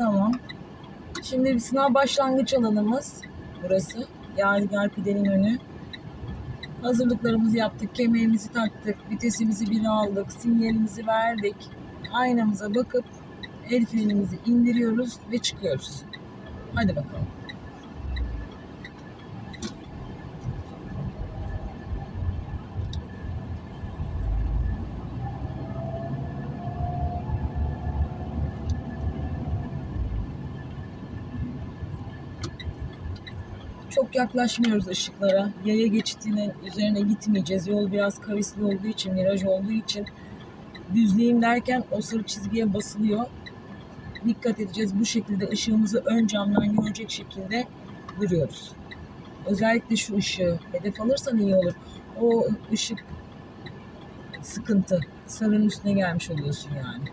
Tamam. Şimdi bir sınav başlangıç alanımız burası. Yadigar pidenin önü. Hazırlıklarımızı yaptık, kemerimizi taktık, vitesimizi bir aldık, sinyalimizi verdik. Aynamıza bakıp el frenimizi indiriyoruz ve çıkıyoruz. Hadi bakalım. Çok yaklaşmıyoruz ışıklara. Yaya geçitinin üzerine gitmeyeceğiz. Yol biraz kavisli olduğu için, viraj olduğu için düzleyeyim derken o sarı çizgiye basılıyor. Dikkat edeceğiz. Bu şekilde ışığımızı ön camdan görecek şekilde duruyoruz. Özellikle şu ışığı hedef alırsan iyi olur. O ışık sıkıntı. Sarının üstüne gelmiş oluyorsun yani.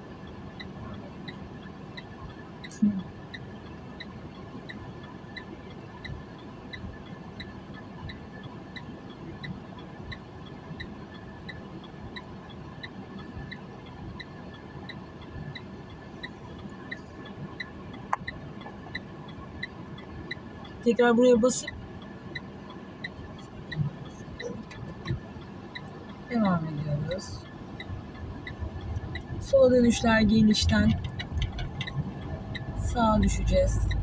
Tekrar buraya basıp devam ediyoruz. Sola dönüşler genişten sağa düşeceğiz.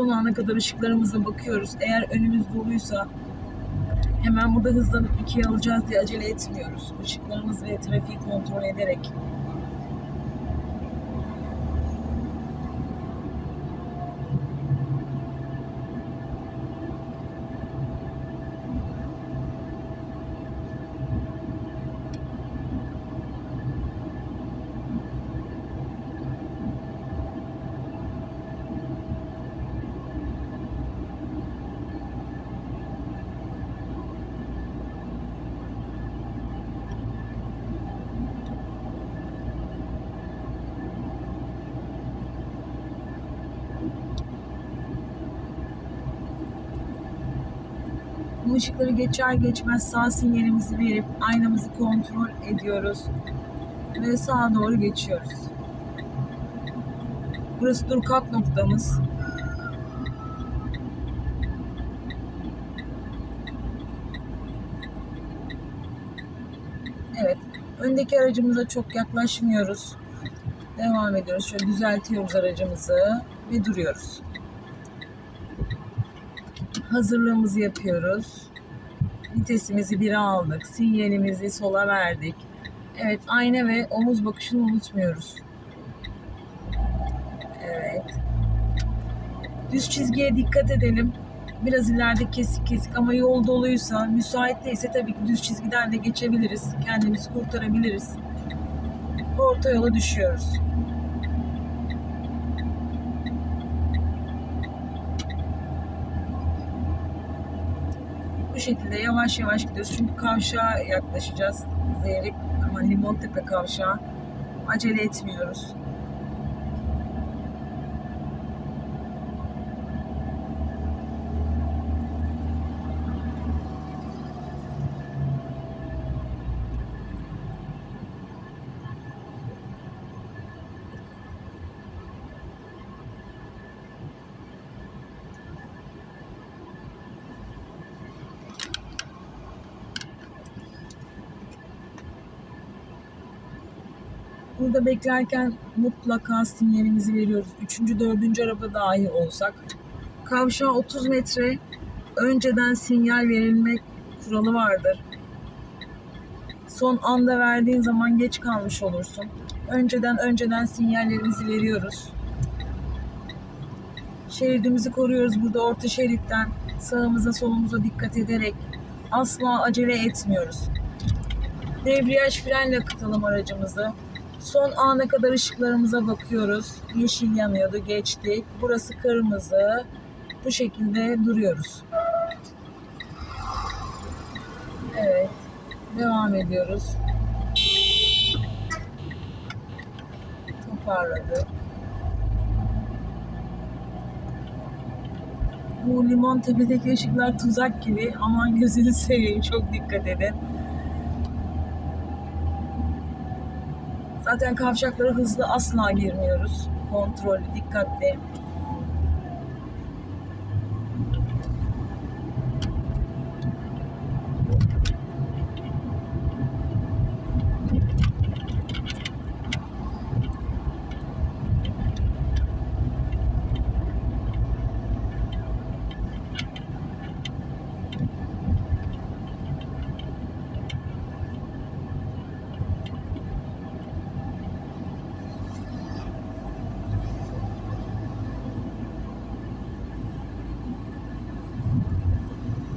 Son ana kadar ışıklarımıza bakıyoruz. Eğer önümüz doluysa hemen burada hızlanıp ikiye alacağız diye acele etmiyoruz. Işıklarımız ve trafiği kontrol ederek Bu ışıkları geçer geçmez sağ sinyalimizi verip aynamızı kontrol ediyoruz. Ve sağa doğru geçiyoruz. Burası dur kalk noktamız. Evet. Öndeki aracımıza çok yaklaşmıyoruz. Devam ediyoruz. Şöyle düzeltiyoruz aracımızı ve duruyoruz hazırlığımızı yapıyoruz. Vitesimizi bire aldık. Sinyalimizi sola verdik. Evet ayna ve omuz bakışını unutmuyoruz. Evet. Düz çizgiye dikkat edelim. Biraz ileride kesik kesik ama yol doluysa, müsait değilse tabii ki düz çizgiden de geçebiliriz. Kendimizi kurtarabiliriz. Orta yola düşüyoruz. Bu şekilde yavaş yavaş gidiyoruz. Çünkü kavşağa yaklaşacağız. Zeyrek ama Limontepe kavşağı. Acele etmiyoruz. Burada beklerken mutlaka sinyalimizi veriyoruz. Üçüncü, dördüncü araba dahi olsak. Kavşağa 30 metre önceden sinyal verilmek kuralı vardır. Son anda verdiğin zaman geç kalmış olursun. Önceden önceden sinyallerimizi veriyoruz. Şeridimizi koruyoruz burada orta şeritten sağımıza solumuza dikkat ederek asla acele etmiyoruz. Debriyaj frenle akıtalım aracımızı. Son ana kadar ışıklarımıza bakıyoruz. Yeşil yanıyordu, geçtik. Burası kırmızı. Bu şekilde duruyoruz. Evet. Devam ediyoruz. Toparladık. Bu limon tepedeki ışıklar tuzak gibi. Aman gözünü seveyim çok dikkat edin. Zaten kavşaklara hızlı asla girmiyoruz. Kontrollü, dikkatli.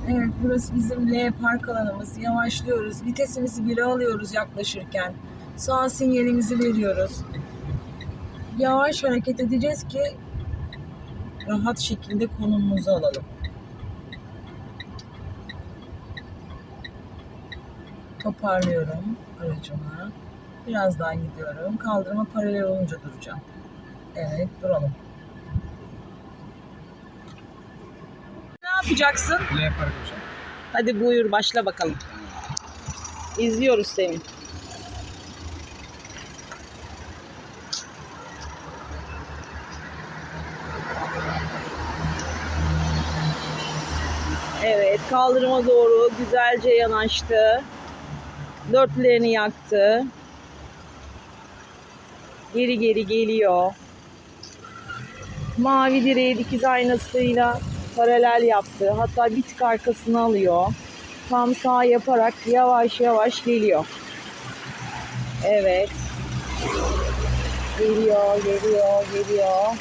Evet burası bizim L park alanımız. Yavaşlıyoruz. Vitesimizi 1'e alıyoruz yaklaşırken. Sağ sinyalimizi veriyoruz. Yavaş hareket edeceğiz ki rahat şekilde konumumuzu alalım. Toparlıyorum aracımı. Biraz daha gidiyorum. Kaldırıma paralel olunca duracağım. Evet duralım. Yapacaksın? L Park hocam. Hadi buyur başla bakalım. İzliyoruz seni. Evet kaldırıma doğru güzelce yanaştı. Dörtlerini yaktı. Geri geri geliyor. Mavi direği dikiz aynasıyla paralel yaptı. Hatta bir tık arkasını alıyor. Tam sağ yaparak yavaş yavaş geliyor. Evet. Geliyor, geliyor, geliyor.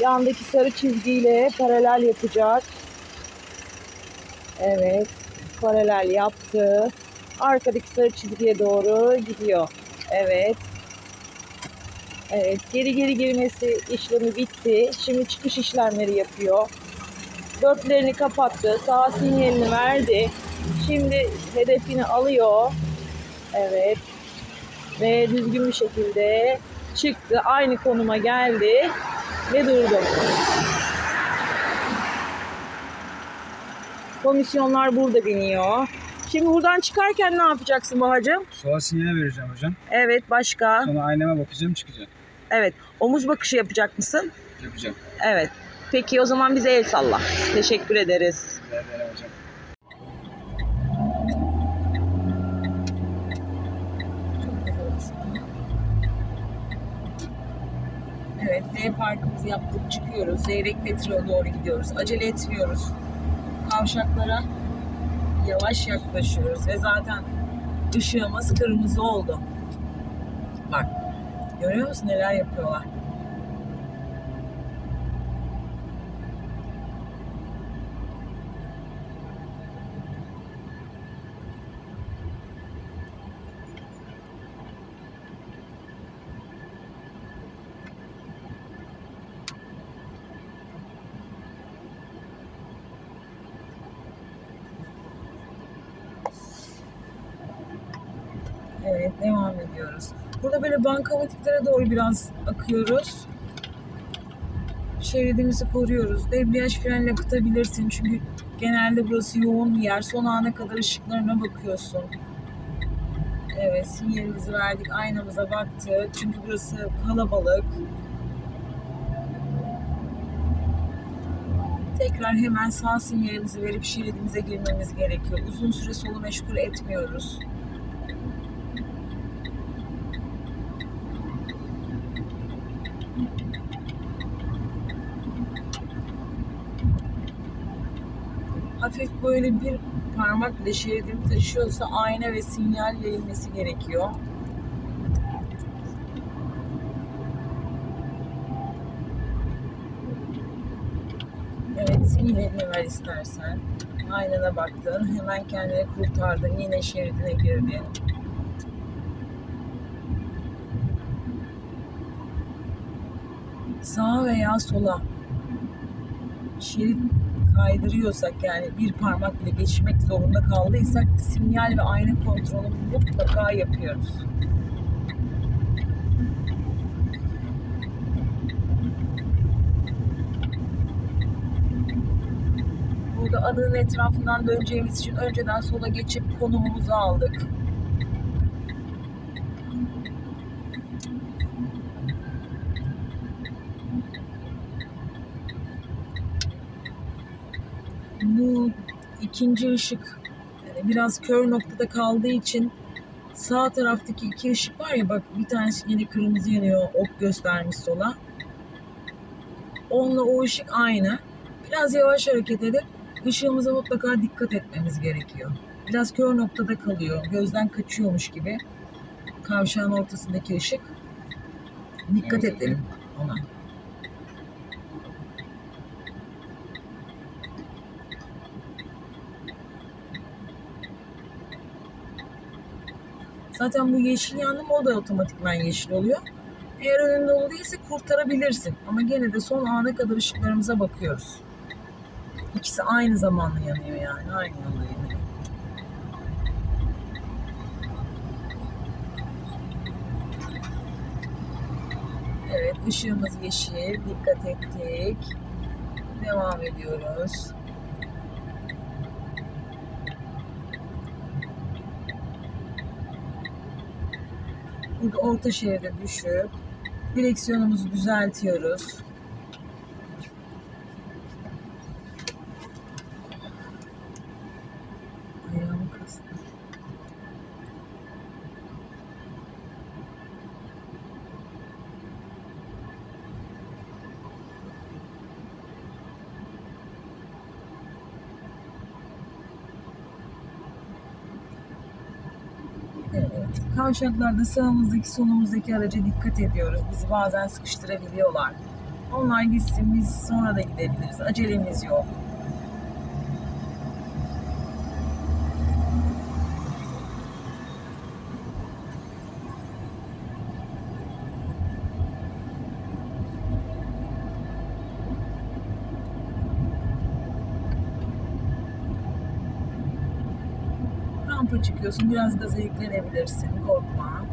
Yandaki sarı çizgiyle paralel yapacak. Evet. Paralel yaptı. Arkadaki sarı çizgiye doğru gidiyor. Evet. Evet. Geri geri girmesi işlemi bitti. Şimdi çıkış işlemleri yapıyor. Dörtlerini kapattı. Sağ sinyalini verdi. Şimdi hedefini alıyor. Evet. Ve düzgün bir şekilde çıktı. Aynı konuma geldi ve durdu. Komisyonlar burada biniyor. Şimdi buradan çıkarken ne yapacaksın Bahacığım? Sola sinyal vereceğim hocam. Evet başka. Sonra aynama bakacağım çıkacağım. Evet. Omuz bakışı yapacak mısın? Yapacağım. Evet. Peki o zaman bize el salla. Teşekkür ederiz. Evet, D parkımızı yaptık, çıkıyoruz. Zeyrek Petrol'e doğru gidiyoruz. Acele etmiyoruz. Kavşaklara yavaş yaklaşıyoruz ve zaten ışığımız kırmızı oldu. Bak, görüyor musun neler yapıyorlar? Evet, devam ediyoruz. Burada böyle bankamatiklere doğru biraz akıyoruz. Şeridimizi koruyoruz. Debriyaj frenle kıtabilirsin çünkü genelde burası yoğun bir yer. Son ana kadar ışıklarına bakıyorsun. Evet, sinyalimizi verdik, aynamıza baktık. Çünkü burası kalabalık. Tekrar hemen sağ sinyalimizi verip şeridimize girmemiz gerekiyor. Uzun süre solu meşgul etmiyoruz. Hafif böyle bir parmak bile taşıyorsa ayna ve sinyal verilmesi gerekiyor. Evet sinyalini ver istersen. Aynada baktın hemen kendini kurtardın yine şeridine girdin. Sağa veya sola şerit kaydırıyorsak yani bir parmak bile geçmek zorunda kaldıysak sinyal ve ayna kontrolü mutlaka yapıyoruz. Burada adanın etrafından döneceğimiz için önceden sola geçip konumumuzu aldık. İkinci ışık yani biraz kör noktada kaldığı için sağ taraftaki iki ışık var ya bak bir tanesi yine kırmızı yanıyor ok göstermiş sola. Onunla o ışık aynı. Biraz yavaş hareket edip ışığımıza mutlaka dikkat etmemiz gerekiyor. Biraz kör noktada kalıyor. Gözden kaçıyormuş gibi. Kavşağın ortasındaki ışık. Dikkat edelim ona. Zaten bu yeşil yandı mı o da otomatikman yeşil oluyor. Eğer önünde dolu kurtarabilirsin. Ama gene de son ana kadar ışıklarımıza bakıyoruz. İkisi aynı zamanlı yanıyor yani. Aynı anda yanıyor. Evet ışığımız yeşil. Dikkat ettik. Devam ediyoruz. Burada orta şeride düşüp direksiyonumuzu düzeltiyoruz. Kavşaklarda sağımızdaki solumuzdaki araca dikkat ediyoruz. Bizi bazen sıkıştırabiliyorlar. Onlar gitsin biz sonra da gidebiliriz. Acelemiz yok. Rampa çıkıyorsun. Biraz gaza yüklenebilirsin. Korkma.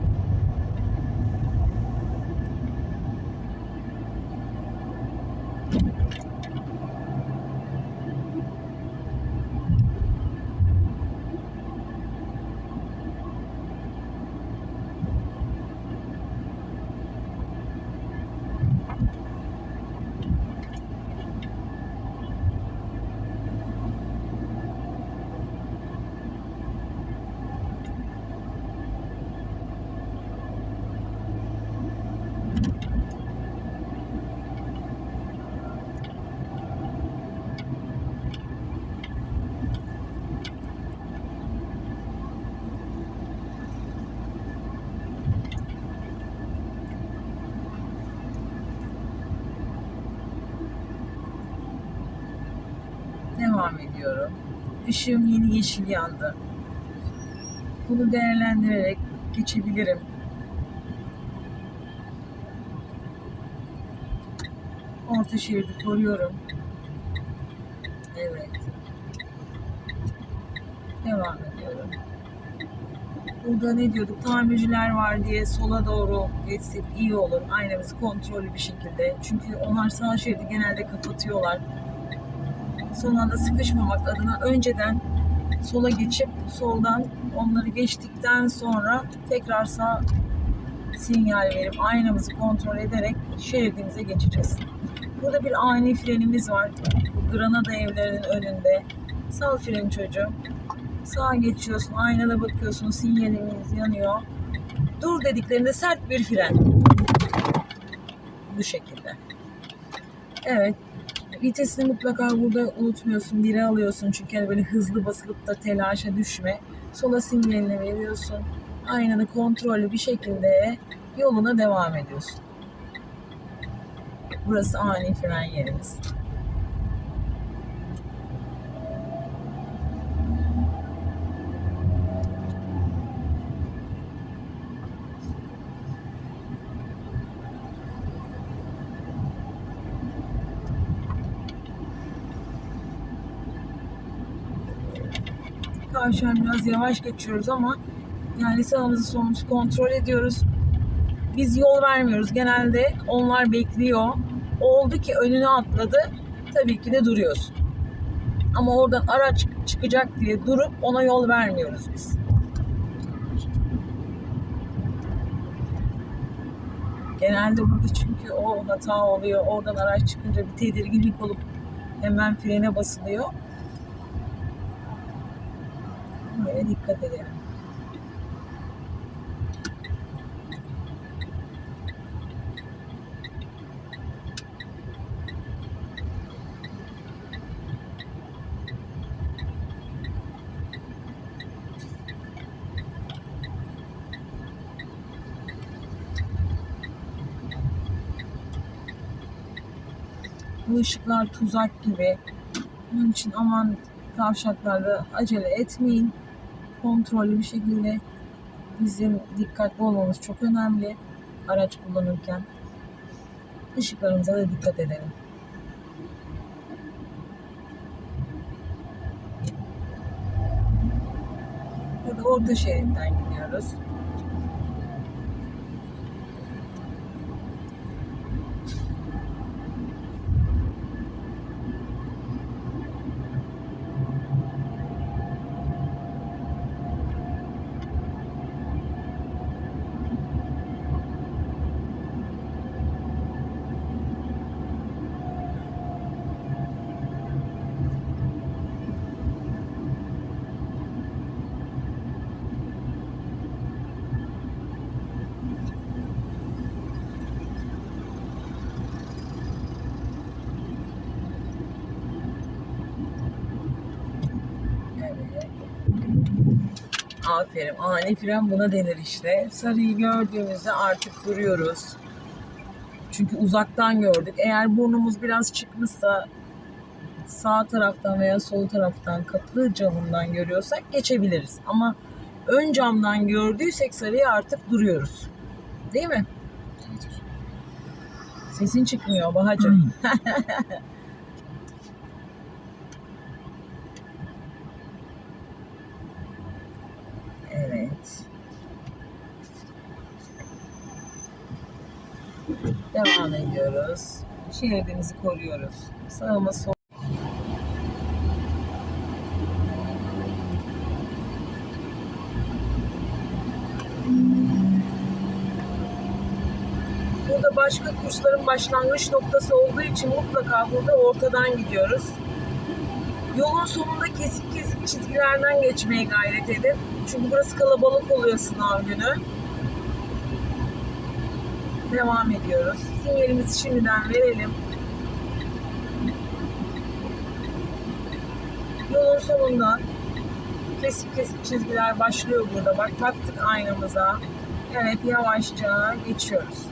Devam ediyorum. Işığım yeni yeşil yandı. Bunu değerlendirerek geçebilirim. Orta şeridi koruyorum. Evet. Devam ediyorum. Burada ne diyorduk? Tamirciler var diye sola doğru geçsek iyi olur. Aynamızı kontrollü bir şekilde. Çünkü onlar sağ şeridi genelde kapatıyorlar son anda sıkışmamak adına önceden sola geçip soldan onları geçtikten sonra tekrar sağ sinyal verip aynamızı kontrol ederek şeridimize geçeceğiz. Burada bir ani frenimiz var. Granada evlerinin önünde. Sal freni çocuğum. Sağa geçiyorsun, aynada bakıyorsun, sinyalimiz yanıyor. Dur dediklerinde sert bir fren. Bu şekilde. Evet, Vitesini mutlaka burada unutmuyorsun. Biri alıyorsun çünkü hani böyle hızlı basılıp da telaşa düşme. Sola sinyalini veriyorsun. Aynanı kontrollü bir şekilde yoluna devam ediyorsun. Burası ani fren yerimiz. Kavşağı biraz yavaş geçiyoruz ama yani sağımızı solumuzu kontrol ediyoruz. Biz yol vermiyoruz. Genelde onlar bekliyor. Oldu ki önüne atladı. Tabii ki de duruyorsun. Ama oradan araç çıkacak diye durup ona yol vermiyoruz biz. Genelde burada çünkü o hata oluyor. Oradan araç çıkınca bir tedirginlik olup hemen frene basılıyor. Böyle dikkat edelim. Bu ışıklar tuzak gibi. Bunun için aman kavşaklarda acele etmeyin. Kontrollü bir şekilde bizim dikkatli olmamız çok önemli araç kullanırken. Işıklarımıza da dikkat edelim. Burada orta şeritten gidiyoruz. Aferin. Ani fren buna denir işte. Sarıyı gördüğümüzde artık duruyoruz. Çünkü uzaktan gördük. Eğer burnumuz biraz çıkmışsa sağ taraftan veya sol taraftan kapı camından görüyorsak geçebiliriz. Ama ön camdan gördüysek sarıyı artık duruyoruz. Değil mi? Sesin çıkmıyor Bahacığım. Evet. Devam ediyoruz. Şeridimizi koruyoruz. Sağıma sol. Burada başka kursların başlangıç noktası olduğu için mutlaka burada ortadan gidiyoruz. Yolun sonunda kesik kesik çizgilerden geçmeye gayret edin. Çünkü burası kalabalık oluyor sınav günü. Devam ediyoruz. Sinyalimizi şimdiden verelim. Yolun sonunda kesik kesik çizgiler başlıyor burada. Bak baktık aynamıza. Evet yavaşça geçiyoruz.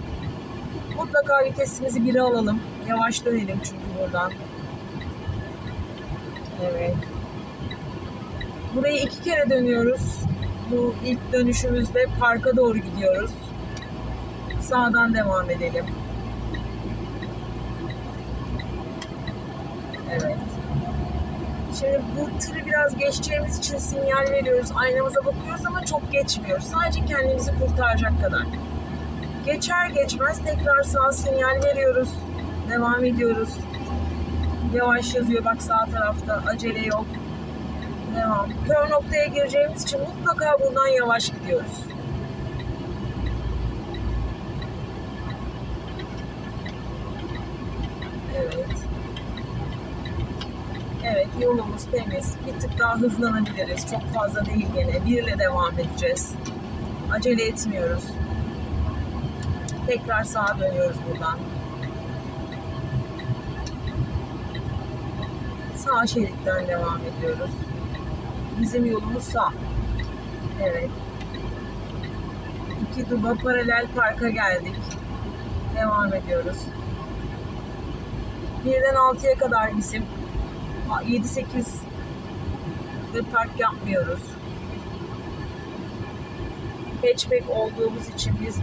Mutlaka vitesimizi bire alalım. Yavaş dönelim çünkü buradan. Evet. Burayı iki kere dönüyoruz. Bu ilk dönüşümüzde parka doğru gidiyoruz. Sağdan devam edelim. Evet. Şimdi bu tırı biraz geçeceğimiz için sinyal veriyoruz. Aynamıza bakıyoruz ama çok geçmiyoruz. Sadece kendimizi kurtaracak kadar. Geçer geçmez tekrar sağ sinyal veriyoruz. Devam ediyoruz. Yavaş yazıyor bak sağ tarafta. Acele yok. Devam. Kör noktaya gireceğimiz için mutlaka buradan yavaş gidiyoruz. Temiz. Bir tık daha hızlanabiliriz. Çok fazla değil gene. Bir ile devam edeceğiz. Acele etmiyoruz. Tekrar sağa dönüyoruz buradan. Sağ şeritten devam ediyoruz. Bizim yolumuz sağ. Evet. İki duba paralel parka geldik. Devam ediyoruz. Birden 6'ya kadar bizim 7-8 de park yapmıyoruz. Hatchback olduğumuz için biz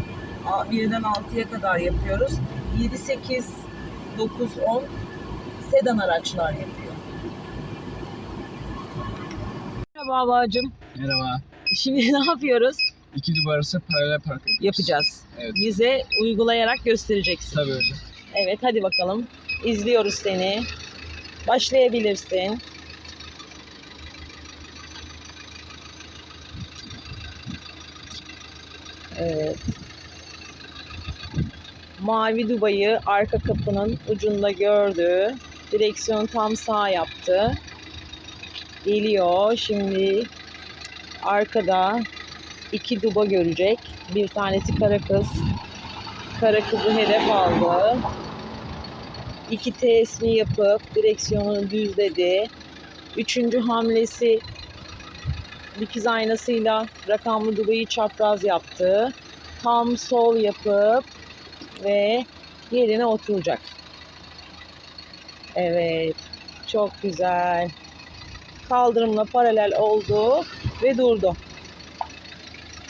a- birden 6'ya kadar yapıyoruz. 7, 8, 9, 10 sedan araçlar yapıyor. Merhaba babacığım. Merhaba. Şimdi ne yapıyoruz? İki duvar arası paralel park ediyoruz. Yapacağız. Evet. Bize uygulayarak göstereceksin. Tabii hocam. Evet hadi bakalım. İzliyoruz seni başlayabilirsin. Evet. Mavi Dubai'yi arka kapının ucunda gördü. Direksiyon tam sağ yaptı. Geliyor. Şimdi arkada iki duba görecek. Bir tanesi kara kız. Kara kızı hedef aldı. İki T'sini yapıp direksiyonunu düzledi. Üçüncü hamlesi dikiz aynasıyla rakamlı dubayı çapraz yaptı. Tam sol yapıp ve yerine oturacak. Evet. Çok güzel. Kaldırımla paralel oldu ve durdu.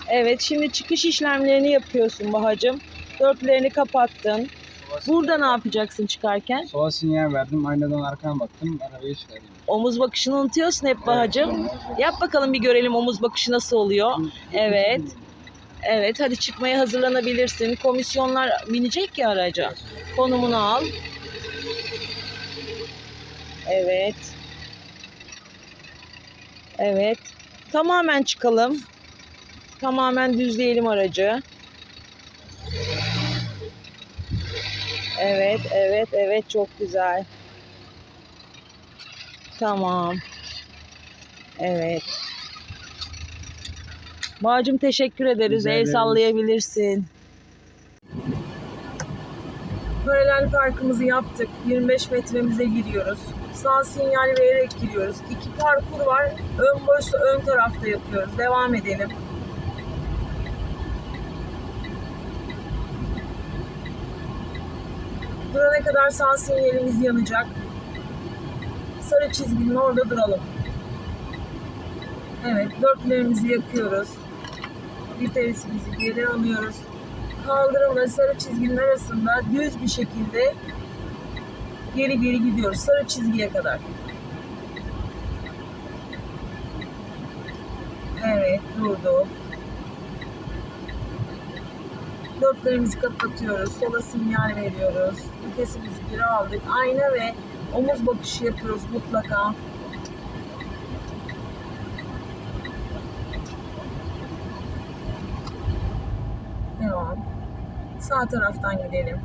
Evet şimdi çıkış işlemlerini yapıyorsun Bahacım. Dörtlerini kapattın. Burada ne yapacaksın çıkarken? Sola sinyal verdim. Aynadan arkama baktım. Arabayı çıkardım. Omuz bakışını unutuyorsun hep Bahacım. Yap bakalım bir görelim omuz bakışı nasıl oluyor. Evet. Evet hadi çıkmaya hazırlanabilirsin. Komisyonlar binecek ya araca. Konumunu al. Evet. Evet. Tamamen çıkalım. Tamamen düzleyelim aracı. Evet, evet, evet çok güzel. Tamam. Evet. Bağcım teşekkür ederiz. Rica El ederiz. sallayabilirsin. Paralel parkımızı yaptık. 25 metremize giriyoruz. Sağ sinyal vererek giriyoruz. İki parkur var. Ön boşsa ön tarafta yapıyoruz. Devam edelim. Durana kadar sağ sinyalimiz yanacak. Sarı çizginin orada duralım. Evet, dörtlerimizi yakıyoruz. Vitesimizi geri alıyoruz. Kaldırım ve sarı çizginin arasında düz bir şekilde geri geri gidiyoruz. Sarı çizgiye kadar. Evet, durdu. Dörtlerimizi kapatıyoruz. Sola sinyal veriyoruz. Vitesimizi geri aldık. Ayna ve omuz bakışı yapıyoruz mutlaka. Devam. Sağ taraftan gidelim.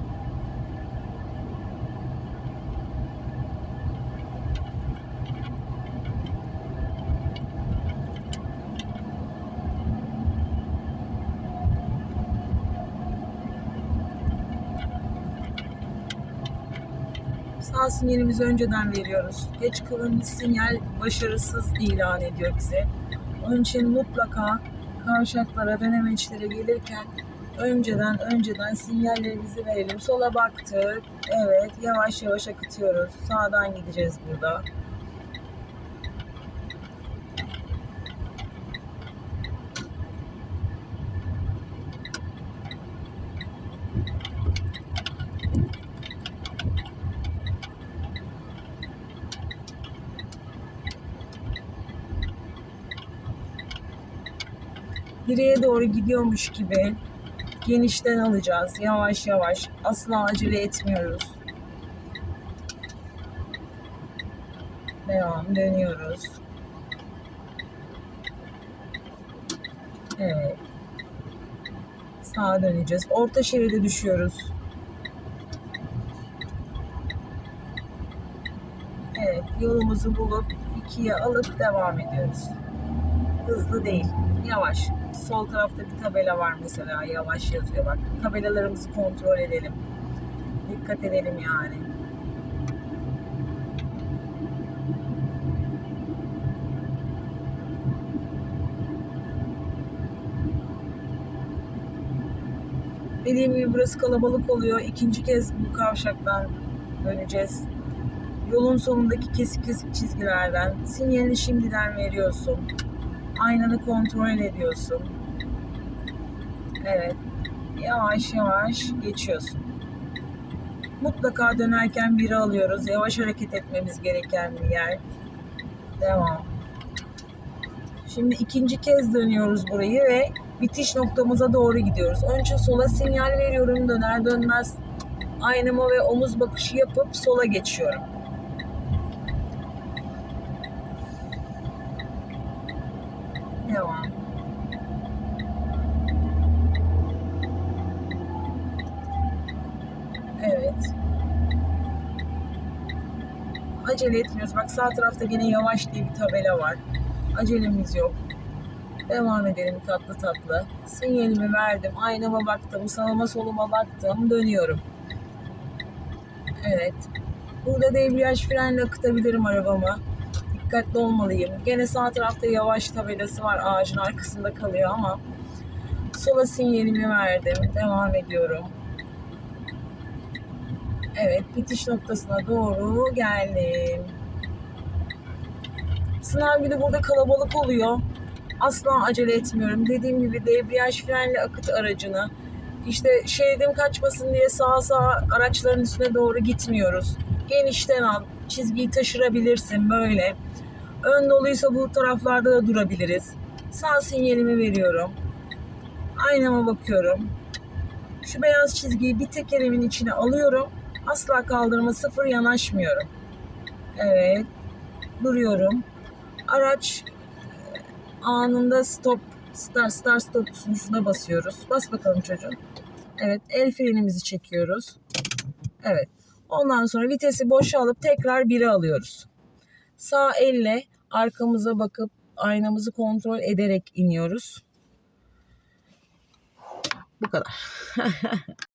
Sağ sinyalimizi önceden veriyoruz. Geç kalınmış sinyal başarısız ilan ediyor bize. Onun için mutlaka kavşaklara, dönemeçlere gelirken önceden önceden sinyallerimizi verelim. Sola baktık. Evet, yavaş yavaş akıtıyoruz. Sağdan gideceğiz burada. Direğe doğru gidiyormuş gibi genişten alacağız yavaş yavaş. Asla acele etmiyoruz. Devam dönüyoruz. Evet. Sağa döneceğiz. Orta şeride düşüyoruz. Evet, yolumuzu bulup ikiye alıp devam ediyoruz. Hızlı değil, yavaş. Sol tarafta bir tabela var mesela, yavaş yazıyor bak. Tabelalarımızı kontrol edelim. Dikkat edelim yani. Dediğim gibi burası kalabalık oluyor. İkinci kez bu kavşaktan döneceğiz. Yolun sonundaki kesik kesik çizgilerden sinyalini şimdiden veriyorsun. Aynanı kontrol ediyorsun. Evet. Yavaş yavaş geçiyorsun. Mutlaka dönerken biri alıyoruz. Yavaş hareket etmemiz gereken bir yer. Devam. Şimdi ikinci kez dönüyoruz burayı ve bitiş noktamıza doğru gidiyoruz. Önce sola sinyal veriyorum. Döner dönmez aynama ve omuz bakışı yapıp sola geçiyorum. devam. Evet. Acele etmiyoruz. Bak sağ tarafta yine yavaş diye bir tabela var. Acelemiz yok. Devam edelim tatlı tatlı. Sinyalimi verdim. Aynama baktım. Sağıma soluma baktım. Dönüyorum. Evet. Burada debriyaj frenle akıtabilirim arabamı. Dikkatli olmalıyım. Gene sağ tarafta yavaş tabelası var. Ağacın arkasında kalıyor ama sola sinyalimi verdim. Devam ediyorum. Evet, bitiş noktasına doğru geldim. Sınav günü burada kalabalık oluyor. Asla acele etmiyorum. Dediğim gibi debriyaj frenle akıt aracını. İşte şeridim kaçmasın diye sağa sağa araçların üstüne doğru gitmiyoruz. Genişten al, çizgiyi taşırabilirsin böyle. Ön doluysa bu taraflarda da durabiliriz. Sağ sinyalimi veriyorum. Aynama bakıyorum. Şu beyaz çizgiyi bir tekerimin içine alıyorum. Asla kaldırıma sıfır yanaşmıyorum. Evet. Duruyorum. Araç e, anında stop, start, start stop tuşuna basıyoruz. Bas bakalım çocuğum. Evet. El frenimizi çekiyoruz. Evet. Ondan sonra vitesi boşa alıp tekrar 1'e alıyoruz. Sağ elle arkamıza bakıp aynamızı kontrol ederek iniyoruz. Bu kadar.